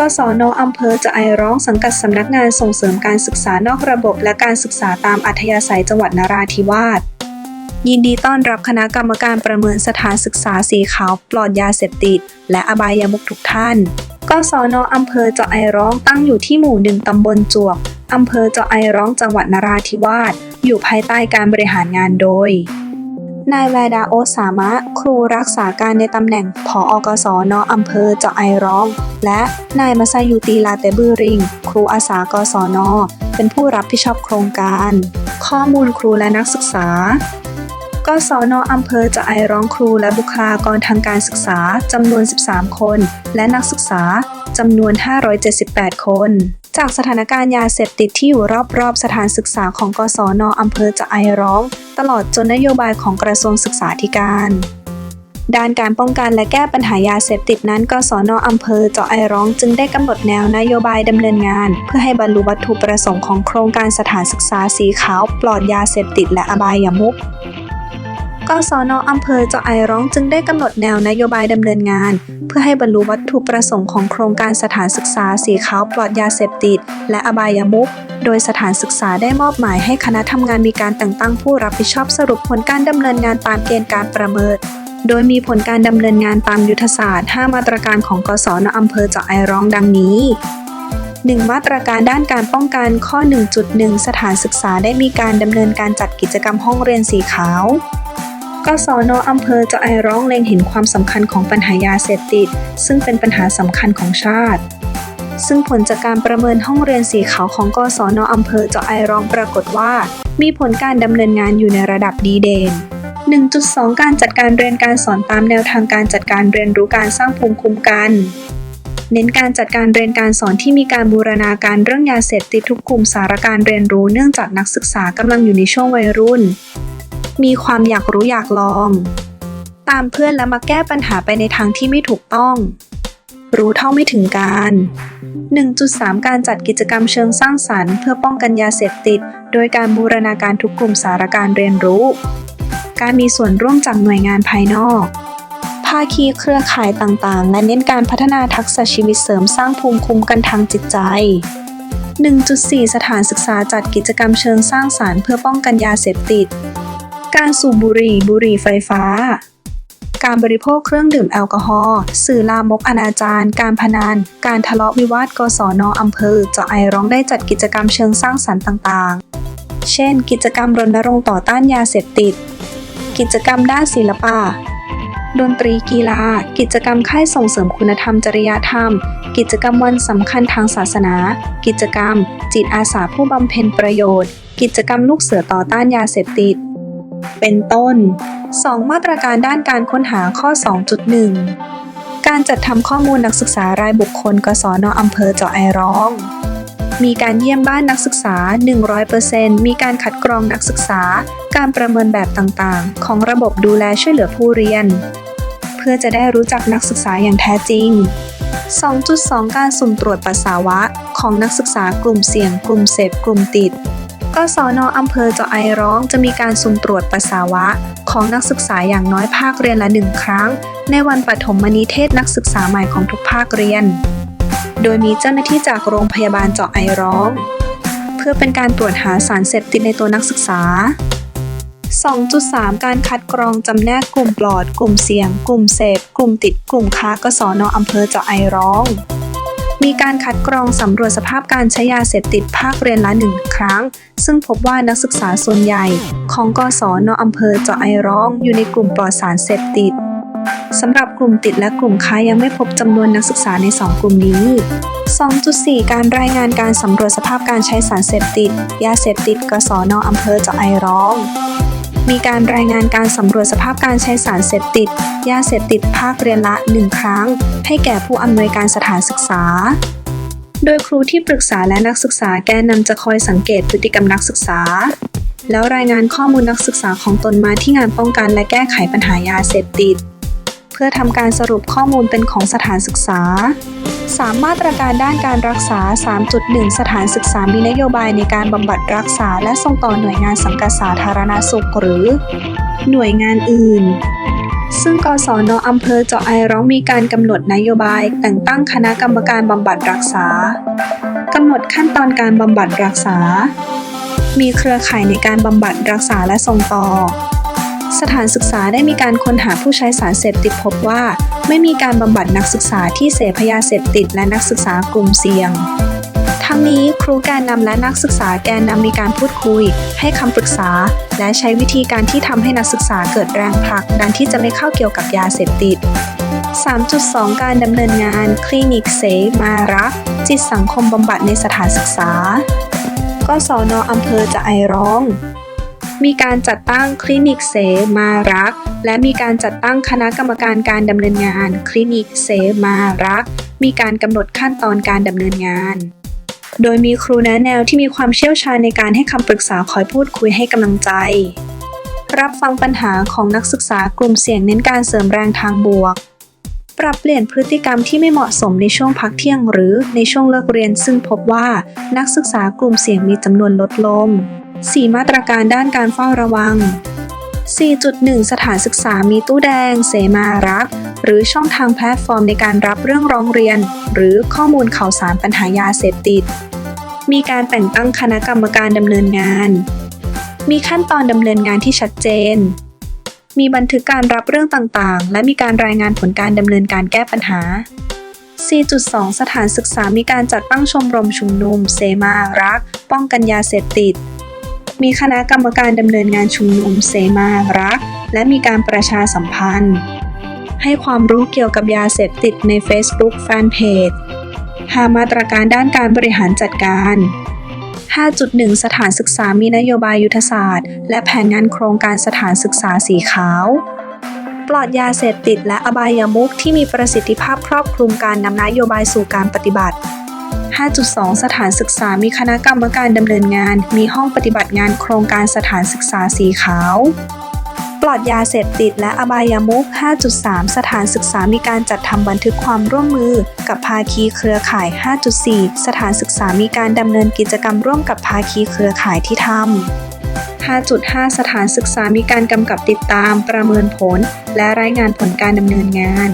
กศนอำเภอจะไอร้องสังกัดสำนักงานส่งเสริมการศึกษานอกระบบ และการศึกษาตามอัธยาศัยจังหวัดนราธิวาสยินดีต้อนรับคณะกรรมการประเมินสถานศึกษาสีขาวปลอดยาเสพติด และอบายามุขทุกท่านกศนอำเภอเจาะไอร้องตั้งอยู่ที่หมู่หนึ่งตำบลจวกอำเภอเจาะไอร้องจังหวัดนราธิวาสอยู่ภายใต้การบริหารงานโดย นายแวดาโอสามะ ครูรักษาการในตำแหน่งผออกศนอำเภอเจาะไอร้อง และนายมาซายุตีลาเตบือริง ครูอาสากศน เป็นผู้รับผิดชอบโครงการ ข้อมูลครูและนักศึกษากศนอำเภอจะไอร้องครูและบุคลากรทางการศึกษาจำนวน 13 คน และนักศึกษาจำนวน 578 คน จากสถานการณ์ยาเสพติดที่อยู่รอบๆ สถานศึกษาของกศนอำเภอจะไอร้อง ตลอดจนนโยบายของกระทรวงศึกษาธิการด้านการป้องกันและแก้ปัญหายาเสพติดนั้นกศนอำเภอเจาะไอร้องจึงได้กำหนดแนวนโยบายดำเนินงาน เพื่อให้บรรลุวัตถุประสงค์ของโครงการสถานศึกษาสีขาวปลอดยาเสพติดและอบายามุข กศนอำเภอเจาะไอร้องจึงได้กำหนดแนวนโยบายดำเนินงาน เพื่อให้บรรลุวัตถุประสงค์ของโครงการสถานศึกษาสีขาวปลอดยาเสพติด และอบายามุขโดยสถานศึกษาได้มอบหมายให้คณะทำงานมีการแต่งตั้งผู้รับผิดชอบสรุปผลการดำเนินงานตามเกณฑ์การประเมินโดยมีผลการดำเนินงานตามยุทธศาสตร์ 5 มาตรการของกศนอำเภอเจาะไอร้องดังนี้ 1. มาตรการด้านการป้องกันข้อ 1.1 สถานศึกษาได้มีการดำเนินการจัดกิจกรรมห้องเรียนสีขาว กศนอำเภอจะไอร้องเล็งเห็นความสำคัญของปัญหายาเสพติด ซึ่งเป็นปัญหาสำคัญของชาติ ซึ่งผลจากการประเมินห้องเรียนสีขาวของกศนอำเภอเจาะไอร้องปรากฏว่า มีผลการดำเนินงานอยู่ในระดับดีเด่น1.2 การจัดการเรียนการสอนตามแนวทางการจัดการเรียนรู้การสร้างภูมิคุ้มกัน เน้นการจัดการเรียนการสอนที่มีการบูรณาการเรื่องยาเสพติดทุกกลุ่มสารการเรียนรู้เนื่องจากนักศึกษากำลังอยู่ในช่วงวัยรุ่น มีความอยากรู้อยากลอง ตามเพื่อนและมาแก้ปัญหาไปในทางที่ไม่ถูกต้อง รู้เท่าไม่ถึงการ 1.3 การจัดกิจกรรมเชิงสร้างสรรค์เพื่อป้องกันยาเสพติด โดยการบูรณาการทุกกลุ่มสารการเรียนรู้ การมีส่วนร่วมจากหน่วยงานภายนอกภาคีเครือข่ายต่างๆ และเน้นการพัฒนาทักษะชีวิตเสริมสร้างภูมิคุ้มกันทางจิตใจ 1.4 สถานศึกษาจัดกิจกรรมเชิงสร้างสารรค์เพื่อป้องกันยาเสพติด การสูบบุหรี่บุหรี่ไฟฟ้า การบริโภคเครื่องดื่มแอลกอฮอล์ สื่อลามกอนาจารการพนัน การทะเลาะวิวาท กศนอำเภอเจาะไอร้องได้จัดกิจกรรมเชิงสร้างสรรค์ต่างๆ เช่น กิจกรรมรณรงค์ต่อต้านยาเสพติด กิจกรรมด้านศิลปะ ดนตรีกีฬา กิจกรรมค่ายส่งเสริมคุณธรรมจริยธรรม กิจกรรมวันสำคัญทางศาสนา กิจกรรม จิตอาสาผู้บำเพ็ญประโยชน์ กิจกรรมลูกเสือต่อต้านยาเสพติด เป็นต้น 2 มาตรการด้านการค้นหาข้อ 2.1 การจัดทำข้อมูลนักศึกษารายบุคคล กศนอำเภอเจาะไอร้อง มีการเยี่ยมบ้านนักศึกษา 100%มีการคัดกรองนักศึกษา การประเมินแบบต่างๆ ของระบบดูแลช่วยเหลือผู้เรียน เพื่อจะได้รู้จักนักศึกษาอย่างแท้จริง 2.2 การสุ่มตรวจปัสสาวะของนักศึกษากลุ่มเสี่ยง กลุ่มเสพ กลุ่มติด กศนอำเภอเจาะไอร้องจะมีการสุ่มตรวจปัสสาวะ ของนักศึกษาอย่างน้อยภาคเรียนละหนึ่งครั้ง ในวันปฐมนิเทศนักศึกษาใหม่ของทุกภาคเรียน โดยมีเจ้าหน้าที่จากโรงพยาบาลเจาะไอร้อง เพื่อเป็นการตรวจหาสารเสพติดในตัวนักศึกษา 2.3 การคัดกรองจำแนกกลุ่มปลอด กลุ่มเสี่ยง กลุ่มเสพ กลุ่มติด กลุ่มค้ากศนอำเภอเจาะไอร้อง มีการคัดกรองสำรวจสภาพการใช้ยาเสพติดภาคเรียนละหนึ่งครั้ง ซึ่งพบว่านักศึกษาส่วนใหญ่ ของกศนอำเภอเจาะไอร้อง อยู่ในกลุ่มปลอดสารเสพติดสำหรับกลุ่มติดและกลุ่มค้ายังไม่พบจำนวนนักศึกษาใน 2 กลุ่มนี้ 2.4 การรายงานการสำรวจสภาพการใช้สารเสพติด ยาเสพติดกศนอำเภอเจาะไอร้อง มีการรายงานการสำรวจสภาพการใช้สารเสพติด ยาเสพติดภาคเรียนละ 1 ครั้ง ให้แก่ผู้อำนวยการสถานศึกษา โดยครูที่ปรึกษาและนักศึกษาแกนนำจะคอยสังเกตพฤติกรรมนักศึกษา แล้วรายงานข้อมูลนักศึกษาของตนมาที่งานป้องกันและแก้ไขปัญหายาเสพติด พื่อทำการสรุปข้อมูลเป็นของสถานศึกษา 3 มาตรการด้านการรักษา 3.1 สถานศึกษามีนโยบายในการบำบัดรักษา และส่งต่อหน่วยงานสังกัดสาธารณสุขหรือ หน่วยงานอื่นซึ่งกศนอำเภอเจาะไอร้องมีการกำหนดนโยบาย แต่งตั้งคณะกรรมการบำบัดรักษากำหนดขั้นตอนการบำบัดรักษา มีเครือข่ายในการบำบัดรักษาและส่งต่อ สถานศึกษาได้มีการค้นหาผู้ใช้สารเสพติดพบว่า ไม่มีการบำบัดนักศึกษาที่เสพยาเสพติดและนักศึกษากลุ่มเสี่ยง ทั้งนี้ครูแกนนำและนักศึกษาแกนนำมีการพูดคุย ให้คำปรึกษา และใช้วิธีการที่ทำให้นักศึกษาเกิดแรงผลักดันที่จะไม่เข้าเกี่ยวกับยาเสพติด 3.2 การดำเนินงานคลินิกเสมารักจิตสังคมบำบัดในสถานศึกษากศนอำเภอจะไอร้อง มีการจัดตั้งคลินิกเสมารัก และมีการจัดตั้งคณะกรรมการการดำเนินงาน คลินิกเสมารัก มีการกำหนดขั้นตอนการดำเนินงาน โดยมีครูแนะแนวที่มีความเชี่ยวชาญในการให้คำปรึกษาคอยพูดคุยให้กำลังใจ รับฟังปัญหาของนักศึกษากลุ่มเสี่ยงเน้นการเสริมแรงทางบวก ปรับเปลี่ยนพฤติกรรมที่ไม่เหมาะสมในช่วงพักเที่ยง หรือในช่วงเลิกเรียนซึ่งพบว่านักศึกษากลุ่มเสี่ยงมีจำนวนลดลง 4 มาตรการด้านการเฝ้าระวัง 4.1 สถานศึกษามีตู้แดง เสมารัก หรือช่องทางแพลตฟอร์มในการรับเรื่องร้องเรียน หรือข้อมูลข่าวสารปัญหายาเสพติด มีการแต่งตั้งคณะกรรมการดำเนินงาน มีขั้นตอนดำเนินงานที่ชัดเจน มีบันทึกการรับเรื่องต่างๆ และมีการรายงานผลการดำเนินการแก้ปัญหา 4.2 สถานศึกษามีการจัดตั้งชมรมชุมนุม เสมารัก ป้องกันยาเสพติด มีคณะกรรมการดำเนินงานชุมนุมเสมารัก และมีการประชาสัมพันธ์ ให้ความรู้เกี่ยวกับยาเสพติดใน Facebook Fanpage หามาตรการด้านการบริหารจัดการ 5.1 สถานศึกษามีนโยบายยุทธศาสตร์ และแผนงานโครงการสถานศึกษาสีขาว ปลอดยาเสพติดและอบายามุขที่มีประสิทธิภาพครอบคลุมการนำนโยบายสู่การปฏิบัติ 5.2 สถานศึกษา มีคณะกรรมการดำเนินงาน มีห้องปฏิบัติงานโครงการสถานศึกษาสีขาวปลอดยาเสพติดและอบายามุข5.3 สถานศึกษามีการจัดทำบันทึกความร่วมมือ กับภาคีเครือข่าย 5.4 สถานศึกษามีการดำเนินกิจกรรมร่วมกับภาคีเครือข่ายที่ทำ5.5 สถานศึกษามีการกำกับติดตามประเมินผล และรายงานผลการดำเนินงาน